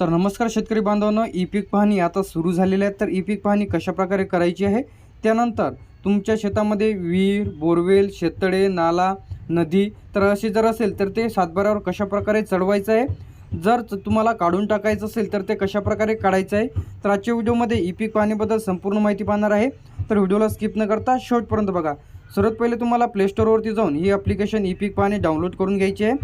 तर नमस्कार शेतकरी बांधवांनो ई पीक पाहणी आता सुरू झालेली आहे. तर ई पीक पाहणी कशाप्रकारे करायची आहे? त्यानंतर तुमच्या शेतामध्ये विहीर बोरवेल शेततळे नाला नदी तर असे जर असेल तर ते सातबाऱ्यावर कशाप्रकारे चढवायचं आहे? जर तुम्हाला काढून टाकायचं असेल तर ते कशाप्रकारे काढायचं आहे? तर आजच्या व्हिडिओमध्ये ई पीक पाहणीबद्दल संपूर्ण माहिती पाहणार आहे. तर व्हिडिओला स्किप न करता शेवटपर्यंत बघा. सर्वात पहिले तुम्हाला प्ले स्टोअरवरती जाऊन ही ॲप्लिकेशन ई पीक पाहणी डाउनलोड करून घ्यायची आहे.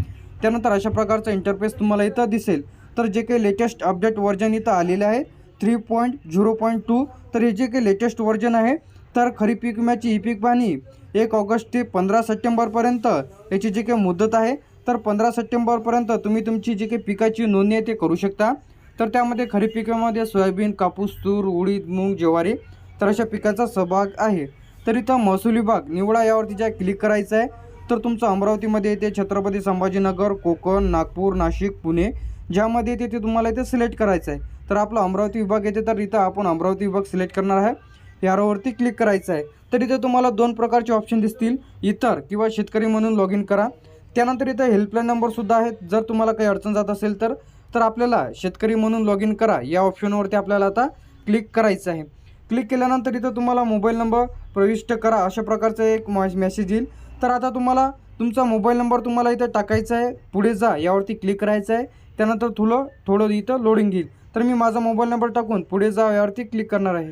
त्यानंतर अशा प्रकारचा इंटरफेस तुम्हाला इथं दिसेल. तर जे काही लेटेस्ट अपडेट वर्जन इथं आलेलं आहे three point zero point two तर हे जे काही लेटेस्ट व्हर्जन आहे तर खरीप पीक विम्याची ही पीक पाहणी एक ऑगस्ट ते पंधरा सप्टेंबरपर्यंत याची जी काही मुदत आहे तर पंधरा सप्टेंबरपर्यंत तुम्ही तुमची जी काही पिकाची नोंदणी आहे ते करू शकता. तर त्यामध्ये खरीप पिकामध्ये सोयाबीन कापूस तूर उडीद मूग ज्वारी तर अशा पिकाचा सहभाग आहे. तर इथं महसूल विभाग निवडा यावरती ज्या क्लिक करायचं आहे तर तुमचं अमरावतीमध्ये येते छत्रपती संभाजीनगर कोकण नागपूर नाशिक पुणे ज्यामध्ये येते ते तुम्हाला इथे सिलेक्ट करायचं आहे. तर आपला अमरावती विभाग येते तर इथं आपण अमरावती विभाग सिलेक्ट करणार आहे. यारोवरती क्लिक करायचं आहे. तर इथे तुम्हाला दोन प्रकारचे ऑप्शन दिसतील. इतर किंवा शेतकरी म्हणून लॉग इन करा. त्यानंतर इथं हेल्पलाईन नंबरसुद्धा आहेत. जर तुम्हाला काही अडचण जात असेल तर तर आपल्याला शेतकरी म्हणून लॉग इन करा. या ऑप्शनवरती आपल्याला आता क्लिक करायचं आहे. क्लिक केल्यानंतर इथं तुम्हाला मोबाईल नंबर प्रविष्ट करा. अशा प्रकारचा एक मेसेज येईल. तर आता तुम्हाला तुमचा मोबाईल नंबर तुम्हाला इथं टाकायचा आहे. पुढे जा. यावरती क्लिक करायचं आहे. त्यानंतर तुला थोडं इथं लोडिंग येईल तर मी माझा मोबाईल नंबर टाकून पुढे जा यावरती क्लिक करणार आहे.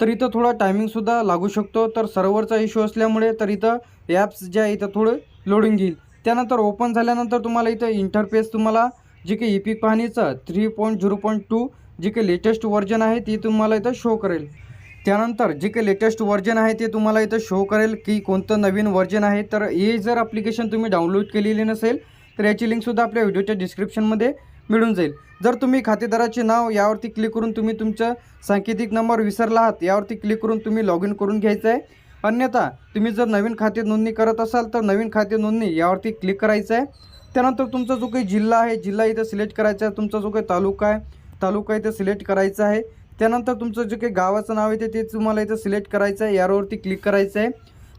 तर इथं थोडा टायमिंगसुद्धा लागू शकतो. तर सर्व्हरचा इश्यू असल्यामुळे तर इथं ॲप्स जे आहे इथं थोडं लोडिंग येईल त्यानंतर ओपन झाल्यानंतर तुम्हाला इथं इंटरफेस तुम्हाला जे काही E P पाहणीचं three point zero point two जे काही लेटेस्ट व्हर्जन आहे ते तुम्हाला इथं शो करेल. त्यानंतर जे काही लेटेस्ट व्हर्जन आहे ते तुम्हाला इथं शो करेल की कोणतं नवीन व्हर्जन आहे. तर हे जर ॲप्लिकेशन तुम्ही डाउनलोड केलेली नसेल तर याची लिंकसुद्धा आपल्या व्हिडिओच्या डिस्क्रिप्शनमध्ये मिळून जाईल. जर तुम्ही खातेदाराचे नाव यावरती क्लिक करून तुम्ही तुमचा सांकेतिक नंबर विसरला आहात यावरती क्लिक करून तुम्ही लॉग इन करून घ्यायचं आहे. अन्यथा तुम्ही जर नवीन खाते नोंदणी करत असाल तर नवीन खाते नोंदणी यावरती क्लिक करायचं आहे. त्यानंतर तुमचा जो काही जिल्हा आहे जिल्हा इथं सिलेक्ट करायचा आहे तुमचा जो काही तालुका आहे तालुका इथं सिलेक्ट करायचा आहे. त्यानंतर तुमचं जे काही गावाचं नाव येते ते तुम्हाला इथं सिलेक्ट करायचं आहे यावरती क्लिक करायचं आहे.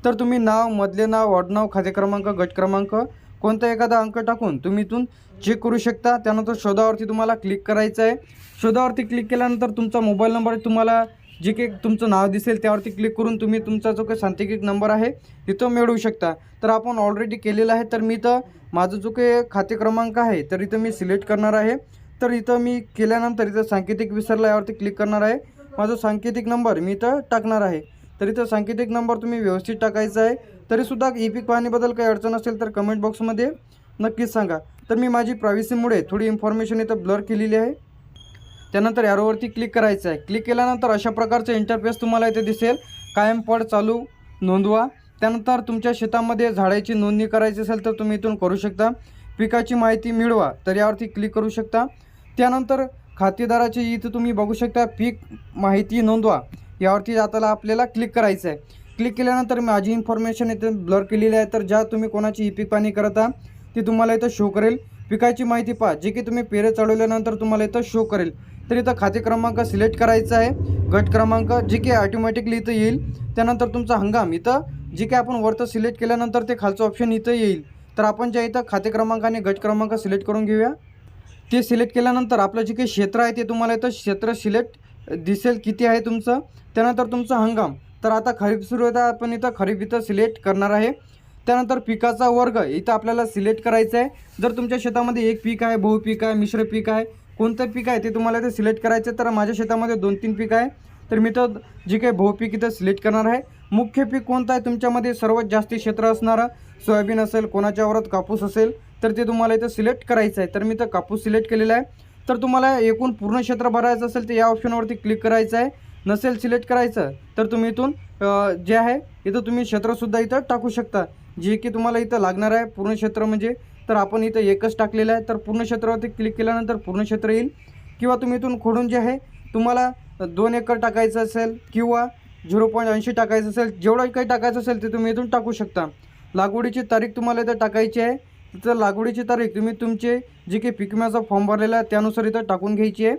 तर तुम्ही नाव मधले नाव आडनाव खाते क्रमांक गट क्रमांक कोणता एखादा अंक टाकून तुम्ही इथून चेक करू शकता. त्यानंतर शोधावरती तुम्हाला क्लिक करायचं आहे. शोधावरती क्लिक केल्यानंतर तुमचा मोबाईल नंबर तुम्हाला जे काही तुमचं नाव दिसेल त्यावरती क्लिक करून तुम्ही तुमचा जो काही सांकेतिक नंबर आहे तिथं मिळवू शकता. तर आपण ऑलरेडी केलेलं आहे. तर मी तर माझं जो काही खाते क्रमांक आहे तर इथं मी सिलेक्ट करणार आहे. तर इथं मी केल्यानंतर इथं सांकेतिक विसरला यावरती क्लिक करणार आहे. माझा सांकेतिक नंबर मी इथं टाकणार आहे. तर इथं सांकेतिक नंबर तुम्ही व्यवस्थित टाकायचा आहे. तरीसुद्धा ई पीक पाहणीबद्दल काही अडचण असेल तर कमेंट बॉक्समध्ये नक्कीच सांगा. तर मी माझी प्रायव्हसीमुळे थोडी इन्फॉर्मेशन इथं ब्लर केलेली आहे. त्यानंतर यारोवरती क्लिक करायचं आहे. क्लिक केल्यानंतर अशा प्रकारचं इंटरफेस तुम्हाला इथे दिसेल. कायम पड चालू नोंदवा. त्यानंतर तुमच्या शेतामध्ये झाडाची नोंदणी करायची असेल तर तुम्ही इथून करू शकता. पिकाची माहिती मिळवा तर यावरती क्लिक करू शकता. त्यानंतर खातेदाराची इथं तुम्ही बघू शकता पीक माहिती नोंदवा. यावरती आता आपल्याला क्लिक करायचं आहे. क्लिक केल्यानंतर माझी इन्फॉर्मेशन इथे ब्लर केलेली आहे. तर ज्या तुम्ही कोणाची ई पीक पाणी करत आहात ती तुम्हाला इथं शो करेल. पिकाची माहिती पहा. जे की तुम्ही पेरे चढवल्यानंतर तुम्हाला इथं शो करेल. तर इथं खाते क्रमांक सिलेक्ट करायचा आहे. गट क्रमांक जे की ऑटोमॅटिकली इथं येईल. त्यानंतर तुमचा हंगाम. इथं जे काही आपण वरतं सिलेक्ट केल्यानंतर ते खालचं ऑप्शन इथं येईल. तर आपण ज्या इथं खाते क्रमांक आणि गट क्रमांक सिलेक्ट करून घेऊया. ते सिलेक्ट केल्यानंतर आपलं जे काही क्षेत्र आहे ते तुम्हाला इथं क्षेत्र सिलेक्ट दिसेल किती आहे तुमचं. त्यानंतर तुमचा हंगाम. तर आता खरीप सुरू होता आपण इथं खरीप इथं सिलेक्ट करणार आहे. त्यानंतर पिकाचा वर्ग इथं आपल्याला सिलेक्ट करायचं आहे. जर तुमच्या शेतामध्ये एक पीक आहे बहुपीक आहे मिश्र पीक आहे कोणतं पीक आहे ते तुम्हाला इथे सिलेक्ट करायचं आहे तर माझ्या शेतामध्ये दोन तीन पीक आहे. तर मी तर जे काही बहुपीक इथं सिलेक्ट करणार आहे. मुख्य पीक कोणतं आहे? तुमच्यामध्ये सर्वात जास्ती क्षेत्र असणारं सोयाबीन असेल कोणाच्या वरात कापूस असेल तर ते तुम्हाला इथं सिलेक्ट करायचं आहे. तर मी तर कापूस सिलेक्ट केलेला आहे. तर तुम्हाला एकूण पूर्ण क्षेत्र भरायचं असेल तर या ऑप्शनवरती क्लिक करायचं आहे. नसेल सिलेक्ट करायचं तर तुम्ही इथून जे आहे इथं तुम्ही क्षेत्रसुद्धा इथं टाकू शकता. जे की तुम्हाला इथं लागणार आहे पूर्ण क्षेत्र म्हणजे तर आपण इथं एकच टाकलेलं आहे तर पूर्ण क्षेत्रावरती क्लिक केल्यानंतर पूर्ण क्षेत्र येईल. किंवा तुम्ही इथून खोडून जे आहे तुम्हाला दोन एकर टाकायचं असेल किंवा झिरो पॉईंट ऐंशी टाकायचं असेल जेवढं काही टाकायचं असेल ते तुम्ही इथून टाकू शकता. लागवडीची तारीख तुम्हाला इथं टाकायची आहे. तिथं लागवडीची तारीख तुम्ही तुमचे जे काही पिकम्याचा फॉर्म भरलेला आहे त्यानुसार इथं टाकून घ्यायची आहे.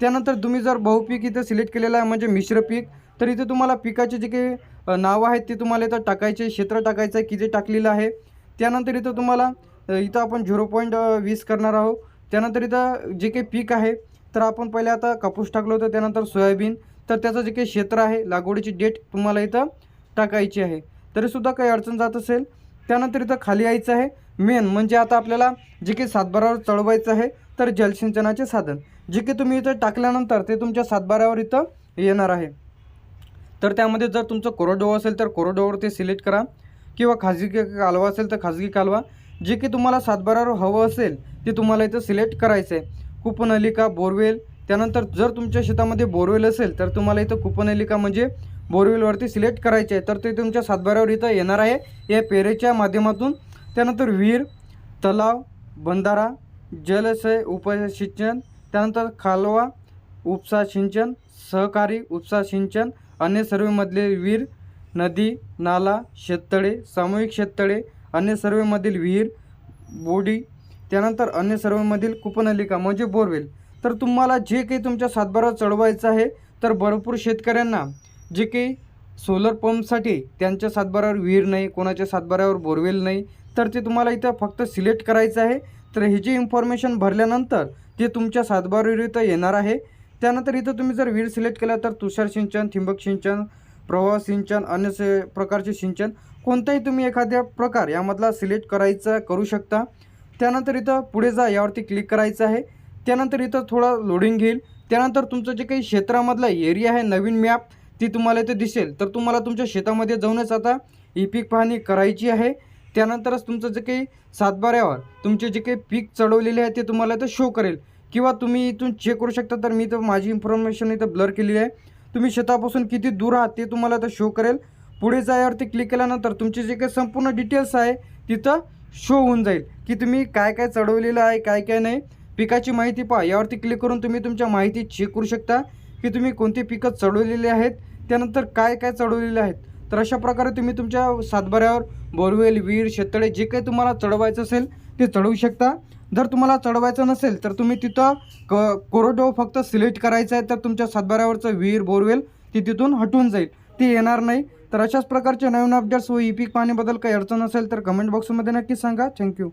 त्यानंतर तुम्ही जर बहुपीक इथं सिलेक्ट केलेलं आहे म्हणजे मिश्र पीक तर इथे तुम्हाला पिकाचे जे काही नावं आहेत ते तुम्हाला इथं टाकायचे क्षेत्र टाकायचं आहे किती टाकलेलं आहे. त्यानंतर इथं तुम्हाला इथं आपण झिरो पॉईंट वीस करणार आहोत. त्यानंतर इथं जे काही पीक आहे तर आपण पहिले आता कापूस टाकलं होतं त्यानंतर सोयाबीन तर त्याचं जे काही क्षेत्र आहे लागवडीची डेट तुम्हाला इथं टाकायची आहे. तरीसुद्धा काही अडचण जात असेल त्यानंतर इथं खाली यायचं आहे. मेन म्हणजे आता आपल्याला जे काही सातबारावर चढवायचं आहे तर जलसिंचनाचे साधन. जे की तुम्ही इथं टाकल्यानंतर ते तुमच्या सातबाऱ्यावर इथं येणार आहे. तर त्यामध्ये जर तुमचं कोरडवाहू असेल तर कोरोडोवर ते सिलेक्ट करा किंवा खाजगी कालवा असेल तर खाजगी कालवा. जे की तुम्हाला सातबारावर हवं असेल ते तुम्हाला इथं सिलेक्ट करायचं आहे कुपनलिका बोरवेल. त्यानंतर जर तुमच्या शेतामध्ये बोरवेल असेल तर तुम्हाला इथं कुपनलिका म्हणजे बोरवेलवरती सिलेक्ट करायचे आहे तर ते तुमच्या सातबाऱ्यावर इथं येणार आहे. या पेरेच्या माध्यमातून. त्यानंतर विहीर तलाव बंधारा जलसय उपसिंचन त्यानंतर कालवा उपसा सिंचन सहकारी उपसा सिंचन अन्य सर्वेमधले विहीर नदी नाला शेततळे सामूहिक शेततळे अन्य सर्वेमधील विहीर बोडी त्यानंतर अन्य सर्वेमधील कुपनलिका म्हणजे बोरवेल. तर तुम्हाला जे काही तुमच्या सातबारा चढवायचं आहे तर भरपूर शेतकऱ्यांना जे काही सोलर पंपसाठी त्यांच्या सातबाऱ्यावर विहीर नाही कोणाच्या सातबाऱ्यावर बोरवेल नाही तर ते तुम्हाला इथं फक्त सिलेक्ट करायचं आहे. तर ही जी इन्फॉर्मेशन भरल्यानंतर ते तुमच्या सातबाऱ्यावर इथं येणार आहे. त्यानंतर इथं तुम्ही जर विहीर सिलेक्ट केला तर तुषार सिंचन ठिबक सिंचन प्रवाह सिंचन अन्य से प्रकारचे सिंचन कोणताही तुम्ही एखाद्या प्रकार यामधला सिलेक्ट करायचा करू शकता. त्यानंतर इथं पुढे जा यावरती क्लिक करायचं आहे. त्यानंतर इथं थोडं लोडिंग घेईल. त्यानंतर तुमचं जे काही क्षेत्रामधला एरिया आहे नवीन मॅप ती तुम्हाला इथे दिसेल. तर तुम्हाला तुमच्या शेतामध्ये जाऊनच आता ई पीक पाहणी करायची आहे. त्यानंतरच तुमचं जे काही सातबाऱ्यावर तुमचे जे काही पीक चढवलेले आहे ते तुम्हाला इथं शो करेल. किंवा तुम्ही इथून चेक करू शकता तर मी इथं माझी इन्फॉर्मेशन इथं ब्लर केलेली आहे. तुम्ही शेतापासून किती दूर आहात ते तुम्हाला इथं शो करेल. पुढे जायावरती क्लिक केल्यानंतर तुमचे जे काही संपूर्ण डिटेल्स आहे तिथं शो होऊन जाईल. की तुम्ही काय काय चढवलेलं आहे काय काय नाही पिकाची माहिती पहा. यावरती क्लिक करून तुम्ही तुमच्या माहिती चेक करू शकता की तुम्ही कोणती पिकं चढवलेली आहेत त्यानंतर काय काय चढवलेले आहेत. तर अशा प्रकारे तुम्ही तुमच्या सातबाऱ्यावर बोरवेल विहीर शेततळे जे काही तुम्हाला चढवायचं असेल ते चढवू शकता. जर तुम्हाला चढवायचं नसेल तर तुम्ही तिथं क कोरडो फक्त सिलेक्ट करायचं आहे तर तुमच्या सातबाऱ्यावरचं विहीर बोरवेल ती तिथून हटून जाईल. ती येणार नाही. तर अशाच प्रकारचे नवीन अपडेट्स व ई पीक पाण्याबद्दल काही अडचण असेल तर कमेंट बॉक्समध्ये नक्की सांगा. थँक्यू